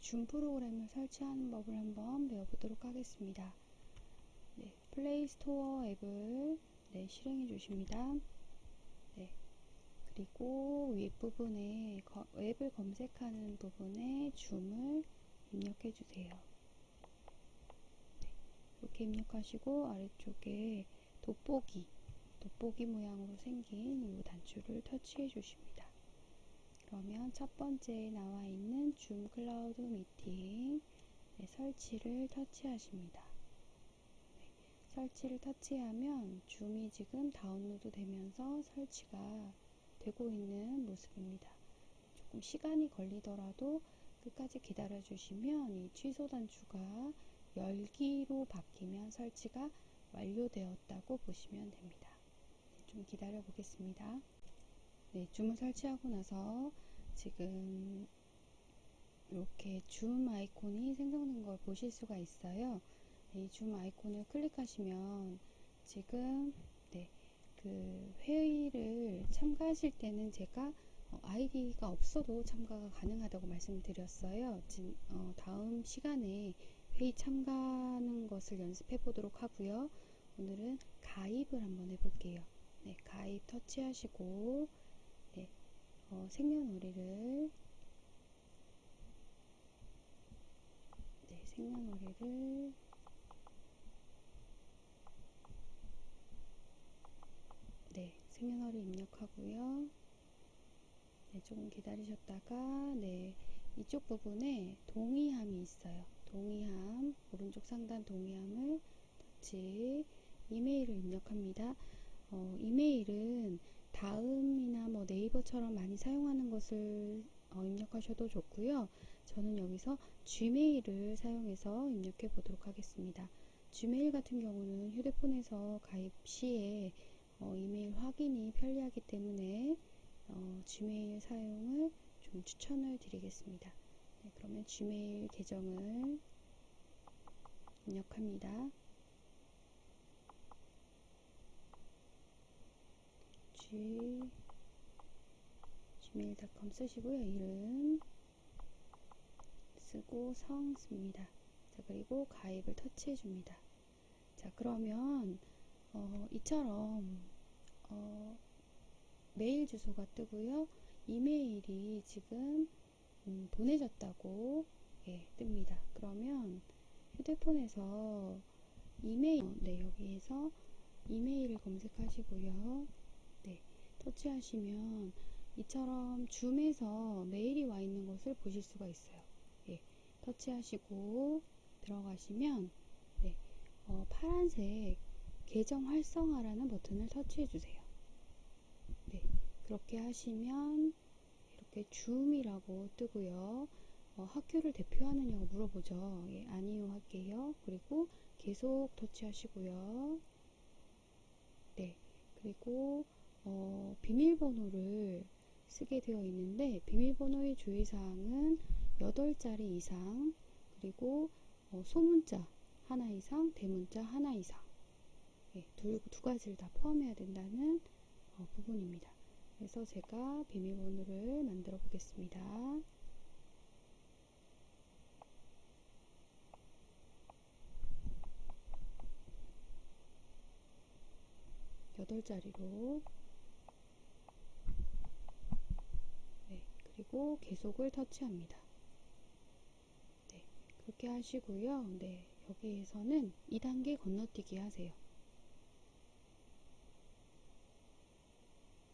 줌 프로그램을 설치하는 법을 한번 배워보도록 하겠습니다. 네, 플레이 스토어 앱을 네, 실행해 주십니다. 네, 그리고 윗부분에 거, 웹을 검색하는 부분에 줌을 입력해 주세요. 네, 이렇게 입력하시고 아래쪽에 돋보기, 돋보기 모양으로 생긴 이 단추를 터치해 주십니다. 그러면 첫 번째 나와 있는 줌 클라우드 미팅 네, 설치를 터치하십니다. 네, 설치를 터치하면 줌이 지금 다운로드 되면서 설치가 되고 있는 모습입니다. 조금 시간이 걸리더라도 끝까지 기다려 주시면 이 취소 단추가 열기로 바뀌면 설치가 완료되었다고 보시면 됩니다. 네, 좀 기다려 보겠습니다. 네, 줌을 설치하고 나서 지금 이렇게 줌 아이콘이 생성된 걸 보실 수가 있어요. 이 줌 아이콘을 클릭하시면 지금 네, 그 회의를 참가하실 때는 제가 어, 아이디가 없어도 참가가 가능하다고 말씀드렸어요. 진, 어, 다음 시간에 회의 참가하는 것을 연습해 보도록 하고요. 오늘은 가입을 한번 해볼게요. 네, 가입 터치하시고 네, 어, 생년월일을 네, 생년월일을 네, 생년월일 입력하고요. 네, 조금 기다리셨다가 네, 이쪽 부분에 동의함이 있어요. 동의함, 오른쪽 상단 동의함을 터치, 이메일을 입력합니다. 어, 이메일은 다음이나 뭐 네이버처럼 많이 사용하는 것을 어, 입력하셔도 좋고요. 저는 여기서 gmail을 사용해서 입력해 보도록 하겠습니다. gmail 같은 경우는 휴대폰에서 가입 시에 어, 이메일 확인이 편리하기 때문에 어, gmail 사용을 좀 추천을 드리겠습니다. 네, 그러면 gmail 계정을 입력합니다. gmail.com 쓰시고요. 이름 쓰고 성 씁니다. 자, 그리고 가입을 터치해 줍니다. 자, 그러면 어, 이처럼 어, 메일 주소가 뜨고요. 이메일이 지금 음, 보내졌다고 예, 뜹니다. 그러면 휴대폰에서 이메일 네, 여기에서 이메일을 검색하시고요. 네, 터치하시면 이처럼 줌에서 메일이 와 있는 것을 보실 수가 있어요. 예, 터치하시고 들어가시면 네, 어, 파란색 계정 활성화라는 버튼을 터치해 주세요. 네, 그렇게 하시면 이렇게 줌이라고 뜨고요. 어, 학교를 대표하느냐고 물어보죠. 예, 아니요 할게요. 그리고 계속 터치하시고요. 네, 그리고 어, 비밀번호를 쓰게 되어 있는데 비밀번호의 주의사항은 8자리 이상 그리고 어, 소문자 하나 이상 대문자 하나 이상 예, 두, 두 가지를 다 포함해야 된다는 어, 부분입니다. 그래서 제가 비밀번호를 만들어 보겠습니다. 여덟 자리로 네, 그리고 계속을 터치합니다. 네, 그렇게 하시고요. 네, 여기에서는 2단계 건너뛰기 하세요.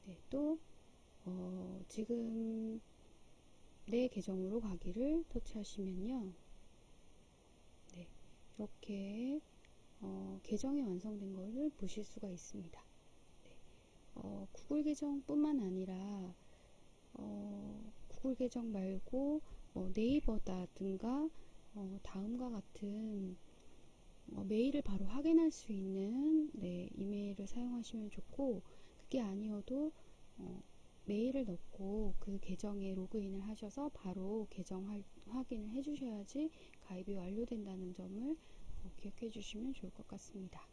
네, 또 어, 지금 내 계정으로 가기를 터치하시면요. 네, 이렇게 어, 계정이 완성된 것을 보실 수가 있습니다. 네, 어, 구글 계정뿐만 아니라 어, 구글 계정 말고 뭐 네이버다든가 어, 다음과 같은 어, 메일을 바로 확인할 수 있는 네, 이메일을 사용하시면 좋고 그게 아니어도 어, 메일을 넣고 그 계정에 로그인을 하셔서 바로 계정 할, 확인을 해주셔야지 가입이 완료된다는 점을 어, 기억해 주시면 좋을 것 같습니다.